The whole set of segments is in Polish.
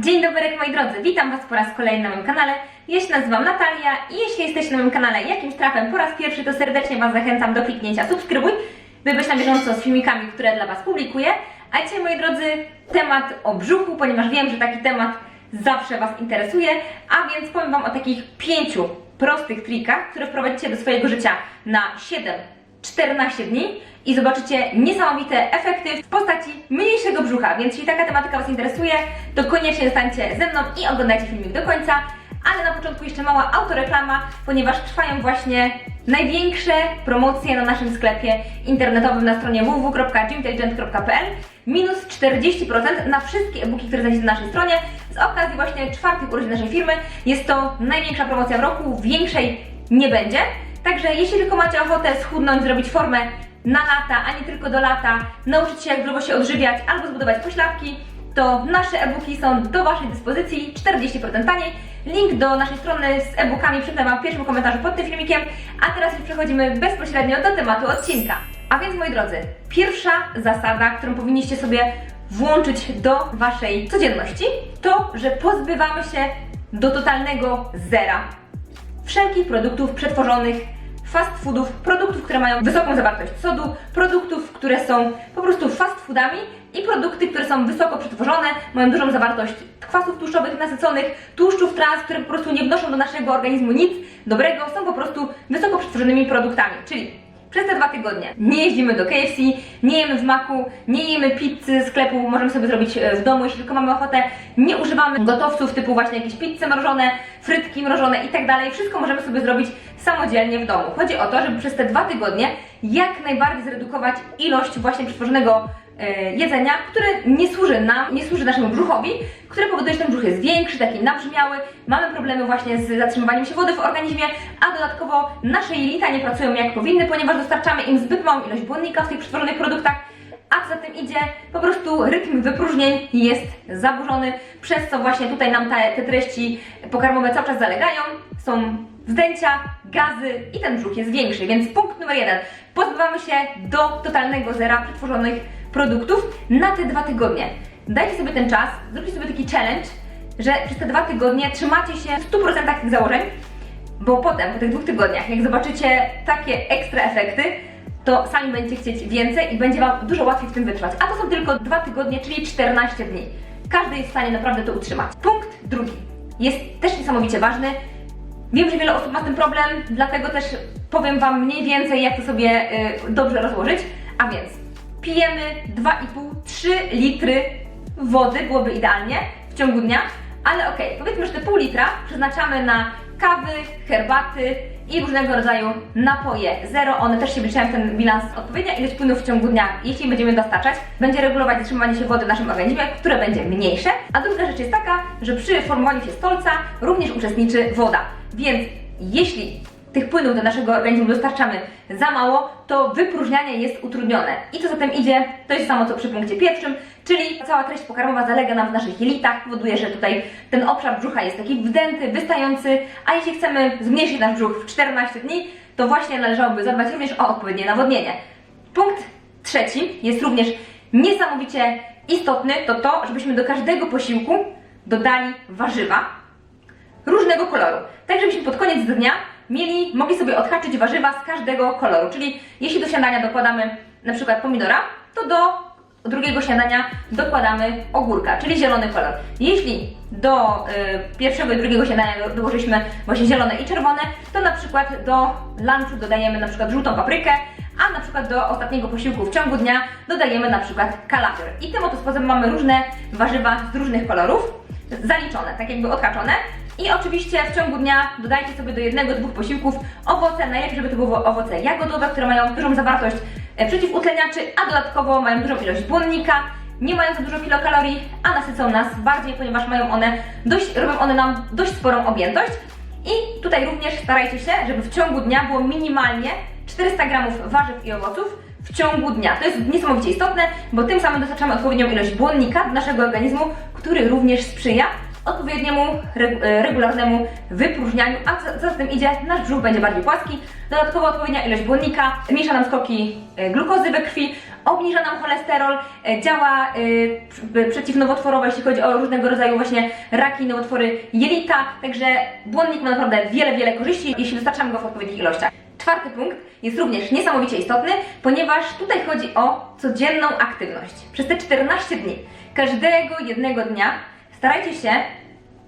Dzień dobry moi drodzy, witam Was po raz kolejny na moim kanale. Ja się nazywam Natalia i jeśli jesteście na moim kanale jakimś trafem po raz pierwszy, to serdecznie Was zachęcam do kliknięcia subskrybuj, by być na bieżąco z filmikami, które dla Was publikuję. A dzisiaj moi drodzy, temat o brzuchu, ponieważ wiem, że taki temat zawsze Was interesuje, a więc powiem Wam o takich pięciu prostych trikach, które wprowadzicie do swojego życia na 7 14 dni i zobaczycie niesamowite efekty w postaci mniejszego brzucha. Więc jeśli taka tematyka Was interesuje, to koniecznie zostańcie ze mną i oglądajcie filmik do końca. Ale na początku jeszcze mała autoreklama, ponieważ trwają właśnie największe promocje na naszym sklepie internetowym na stronie www.gymtaligent.pl minus 40% na wszystkie e-booki, które znajdziecie na naszej stronie z okazji właśnie czwartych urodzin naszej firmy. Jest to największa promocja w roku, większej nie będzie. Także jeśli tylko macie ochotę schudnąć, zrobić formę na lata, a nie tylko do lata, nauczyć się jak zdrowo się odżywiać albo zbudować pośladki, to nasze e-booki są do Waszej dyspozycji 40% taniej. Link do naszej strony z e-bookami przeczytam Wam w pierwszym komentarzu pod tym filmikiem, a teraz już przechodzimy bezpośrednio do tematu odcinka. A więc moi drodzy, pierwsza zasada, którą powinniście sobie włączyć do Waszej codzienności, to, że pozbywamy się do totalnego zera wszelkich produktów przetworzonych, fast foodów, produktów, które mają wysoką zawartość sodu, produktów, które są po prostu fast foodami i produkty, które są wysoko przetworzone, mają dużą zawartość kwasów tłuszczowych nasyconych, tłuszczów trans, które po prostu nie wnoszą do naszego organizmu nic dobrego, są po prostu wysoko przetworzonymi produktami, czyli przez te dwa tygodnie nie jeździmy do KFC, nie jemy w maku, nie jemy pizzy sklepu, możemy sobie zrobić e, w domu, jeśli tylko mamy ochotę. Nie używamy gotowców typu właśnie jakieś pizze mrożone, frytki mrożone i tak dalej. Wszystko możemy sobie zrobić samodzielnie w domu. Chodzi o to, żeby przez te dwa tygodnie jak najbardziej zredukować ilość właśnie przetworzonego e, jedzenia, które nie służy nam, nie służy naszemu brzuchowi, które powoduje, że ten brzuch jest większy, taki nabrzmiały, mamy problemy właśnie z zatrzymywaniem się wody w organizmie, a dodatkowo nasze jelita nie pracują jak powinny, ponieważ dostarczamy im zbyt małą ilość błonnika w tych przetworzonych produktach, a co za tym idzie, po prostu rytm wypróżnień jest zaburzony, przez co właśnie tutaj nam te, te treści pokarmowe cały czas zalegają, są wzdęcia, gazy i ten brzuch jest większy, więc punkt numer jeden, pozbywamy się do totalnego zera przetworzonych produktów na te dwa tygodnie. Dajcie sobie ten czas, zróbcie sobie taki challenge, że przez te dwa tygodnie trzymacie się w 100% tych założeń, bo potem, po tych dwóch tygodniach, jak zobaczycie takie ekstra efekty, to sami będziecie chcieć więcej i będzie Wam dużo łatwiej w tym wytrwać. A to są tylko dwa tygodnie, czyli 14 dni. Każdy jest w stanie naprawdę to utrzymać. Punkt drugi jest też niesamowicie ważny. Wiem, że wiele osób ma tym problem, dlatego też powiem Wam mniej więcej, jak to sobie y, dobrze rozłożyć. A więc pijemy 2,5-3 litry wody, byłoby idealnie w ciągu dnia, ale okej, powiedzmy, że te pół litra przeznaczamy na kawy, herbaty i różnego rodzaju napoje. Zero, one też się wliczają w ten bilans. Odpowiednia ilość płynów w ciągu dnia, jeśli będziemy dostarczać, będzie regulować zatrzymywanie się wody w naszym organizmie, które będzie mniejsze. A druga rzecz jest taka, że przy formowaniu się stolca również uczestniczy woda. Więc jeśli tych płynów do naszego organizmu dostarczamy za mało, to wypróżnianie jest utrudnione. I co za tym idzie, to jest samo co przy punkcie pierwszym, czyli cała treść pokarmowa zalega nam w naszych jelitach, powoduje, że tutaj ten obszar brzucha jest taki wdęty, wystający, a jeśli chcemy zmniejszyć nasz brzuch w 14 dni, to właśnie należałoby zadbać również o odpowiednie nawodnienie. Punkt trzeci jest również niesamowicie istotny, to to, żebyśmy do każdego posiłku dodali warzywa, różnego koloru. Tak, żebyśmy pod koniec dnia mieli, mogli sobie odhaczyć warzywa z każdego koloru. Czyli jeśli do śniadania dokładamy na przykład pomidora, to do drugiego śniadania dokładamy ogórka, czyli zielony kolor. Jeśli do y, pierwszego i drugiego śniadania do- dołożyliśmy właśnie zielone i czerwone, to na przykład do lunchu dodajemy na przykład żółtą paprykę, a na przykład do ostatniego posiłku w ciągu dnia dodajemy na przykład kalafior. I tym oto sposobem mamy różne warzywa z różnych kolorów zaliczone, tak jakby odhaczone. I oczywiście w ciągu dnia dodajcie sobie do jednego, dwóch posiłków owoce, najlepiej, żeby to były owoce jagodowe, które mają dużą zawartość e, przeciwutleniaczy, a dodatkowo mają dużą ilość błonnika, nie mają za dużo kilokalorii, a nasycą nas bardziej, ponieważ mają one dość, robią one nam dość sporą objętość. I tutaj również starajcie się, żeby w ciągu dnia było minimalnie 400 gramów warzyw i owoców w ciągu dnia. To jest niesamowicie istotne, bo tym samym dostarczamy odpowiednią ilość błonnika do naszego organizmu, który również sprzyja odpowiedniemu e, regularnemu wypróżnianiu, a co, za tym idzie, nasz brzuch będzie bardziej płaski. Dodatkowo odpowiednia ilość błonnika zmniejsza nam skoki e, glukozy we krwi obniża nam cholesterol, e, działa pr- przeciwnowotworowo, jeśli chodzi o różnego rodzaju właśnie raki, nowotwory jelita, także błonnik ma naprawdę wiele, wiele korzyści, jeśli dostarczamy go w odpowiednich ilościach. Czwarty punkt jest również niesamowicie istotny, ponieważ tutaj chodzi o codzienną aktywność. Przez te 14 dni, każdego jednego dnia starajcie się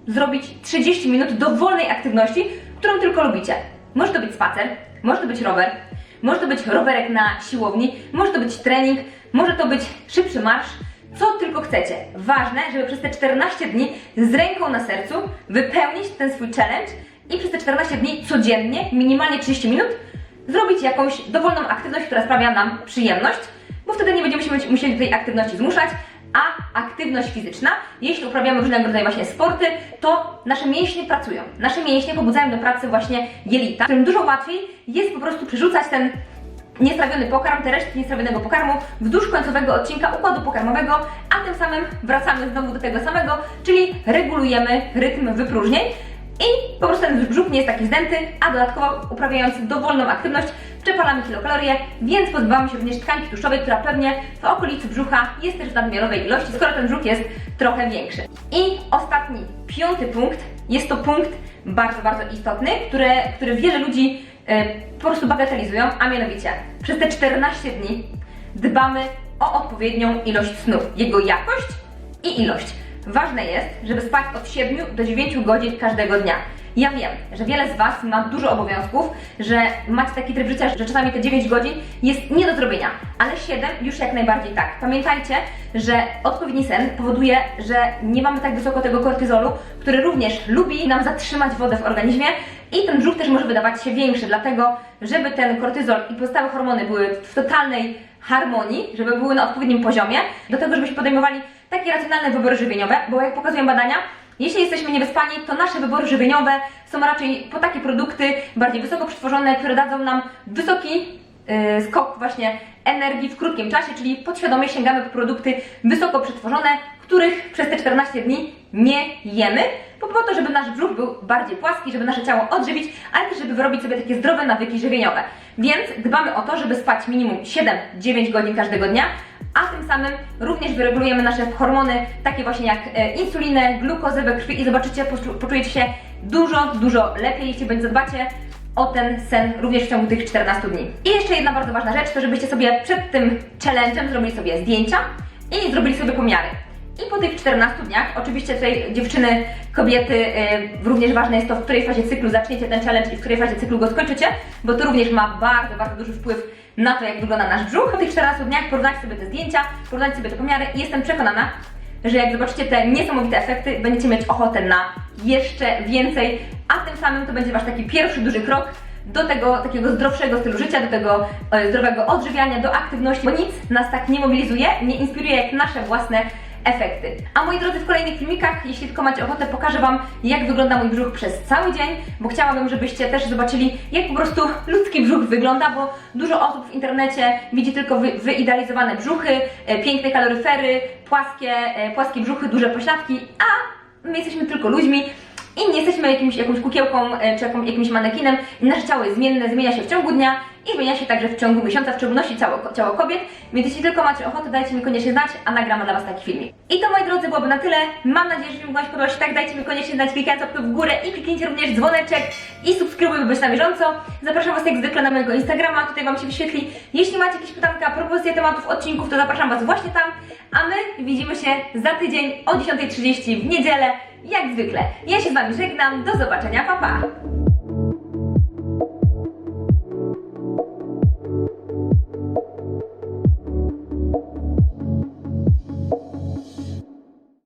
zrobić 30 minut dowolnej aktywności, którą tylko lubicie. Może to być spacer, może to być rower, może to być rowerek na siłowni, może to być trening, może to być szybszy marsz, co tylko chcecie. Ważne, żeby przez te 14 dni z ręką na sercu wypełnić ten swój challenge i przez te 14 dni codziennie, minimalnie 30 minut, zrobić jakąś dowolną aktywność, która sprawia nam przyjemność, bo wtedy nie będziemy musieli tej aktywności zmuszać, aktywność fizyczna, jeśli uprawiamy różnego rodzaju właśnie sporty, to nasze mięśnie pracują. Nasze mięśnie pobudzają do pracy właśnie jelita, którym dużo łatwiej jest po prostu przerzucać ten niestrawiony pokarm, te resztki niestrawionego pokarmu wzdłuż końcowego odcinka układu pokarmowego, a tym samym wracamy znowu do tego samego, czyli regulujemy rytm wypróżnień i po prostu ten brzuch nie jest taki zdęty, a dodatkowo uprawiając dowolną aktywność przepalamy kilokalorie, więc pozbywamy się również tkanki tłuszczowej, która pewnie w okolicy brzucha jest też w nadmiarowej ilości, skoro ten brzuch jest trochę większy. I ostatni, piąty punkt, jest to punkt bardzo, bardzo istotny, które, który wiele ludzi e, po prostu bagatelizują, a mianowicie przez te 14 dni dbamy o odpowiednią ilość snu, jego jakość i ilość. Ważne jest, żeby spać od 7 do 9 godzin każdego dnia. Ja wiem, że wiele z Was ma dużo obowiązków, że macie taki tryb życia, że czasami te 9 godzin jest nie do zrobienia, ale 7 już jak najbardziej tak. Pamiętajcie, że odpowiedni sen powoduje, że nie mamy tak wysoko tego kortyzolu, który również lubi nam zatrzymać wodę w organizmie i ten brzuch też może wydawać się większy, dlatego żeby ten kortyzol i pozostałe hormony były w totalnej harmonii, żeby były na odpowiednim poziomie, do tego, żebyśmy podejmowali takie racjonalne wybory żywieniowe, bo jak pokazują badania, jeśli jesteśmy niewyspani, to nasze wybory żywieniowe są raczej po takie produkty bardziej wysoko przetworzone, które dadzą nam wysoki yy, skok właśnie energii w krótkim czasie, czyli podświadomie sięgamy po produkty wysoko przetworzone, których przez te 14 dni nie jemy, po to, żeby nasz brzuch był bardziej płaski, żeby nasze ciało odżywić, ale też żeby wyrobić sobie takie zdrowe nawyki żywieniowe. Więc dbamy o to, żeby spać minimum 7-9 godzin każdego dnia, a tym samym również wyregulujemy nasze hormony, takie właśnie jak e, insulinę, glukozę we krwi i zobaczycie, poczu- poczujecie się dużo, dużo lepiej, jeśli będzie zadbacie o ten sen również w ciągu tych 14 dni. I jeszcze jedna bardzo ważna rzecz, to żebyście sobie przed tym challenge'em zrobili sobie zdjęcia i zrobili sobie pomiary. I po tych 14 dniach, oczywiście tutaj dziewczyny, kobiety, y, również ważne jest to, w której fazie cyklu zaczniecie ten challenge i w której fazie cyklu go skończycie, bo to również ma bardzo, bardzo duży wpływ na to, jak wygląda nasz brzuch. Po tych 14 dniach porównajcie sobie te zdjęcia, porównajcie sobie te pomiary i jestem przekonana, że jak zobaczycie te niesamowite efekty, będziecie mieć ochotę na jeszcze więcej, a tym samym to będzie Wasz taki pierwszy duży krok do tego takiego zdrowszego stylu życia, do tego e, zdrowego odżywiania, do aktywności, bo nic nas tak nie mobilizuje, nie inspiruje jak nasze własne efekty. A moi drodzy, w kolejnych filmikach, jeśli tylko macie ochotę, pokażę Wam, jak wygląda mój brzuch przez cały dzień, bo chciałabym, żebyście też zobaczyli, jak po prostu ludzki brzuch wygląda, bo dużo osób w internecie widzi tylko wy, wyidealizowane brzuchy, e, piękne kaloryfery, płaskie, e, płaskie brzuchy, duże pośladki, a my jesteśmy tylko ludźmi i nie jesteśmy jakimś, jakąś kukiełką e, czy jakimś manekinem. Nasze ciało jest zmienne, zmienia się w ciągu dnia i zmienia się także w ciągu miesiąca, w szczególności ciało, ciało kobiet. Więc jeśli tylko macie ochotę, dajcie mi koniecznie znać, a nagramy dla Was taki filmik. I to moi drodzy byłoby na tyle. Mam nadzieję, że film Wam się podobał. Jeśli tak, dajcie mi koniecznie znać, klikając łapkę w górę i kliknijcie również dzwoneczek i subskrybuj, by być na bieżąco. Zapraszam Was jak zwykle na mojego Instagrama, tutaj Wam się wyświetli. Jeśli macie jakieś pytanka, propozycje tematów, odcinków, to zapraszam Was właśnie tam. A my widzimy się za tydzień o 10.30 w niedzielę, jak zwykle. Ja się z Wami żegnam, do zobaczenia, pa pa!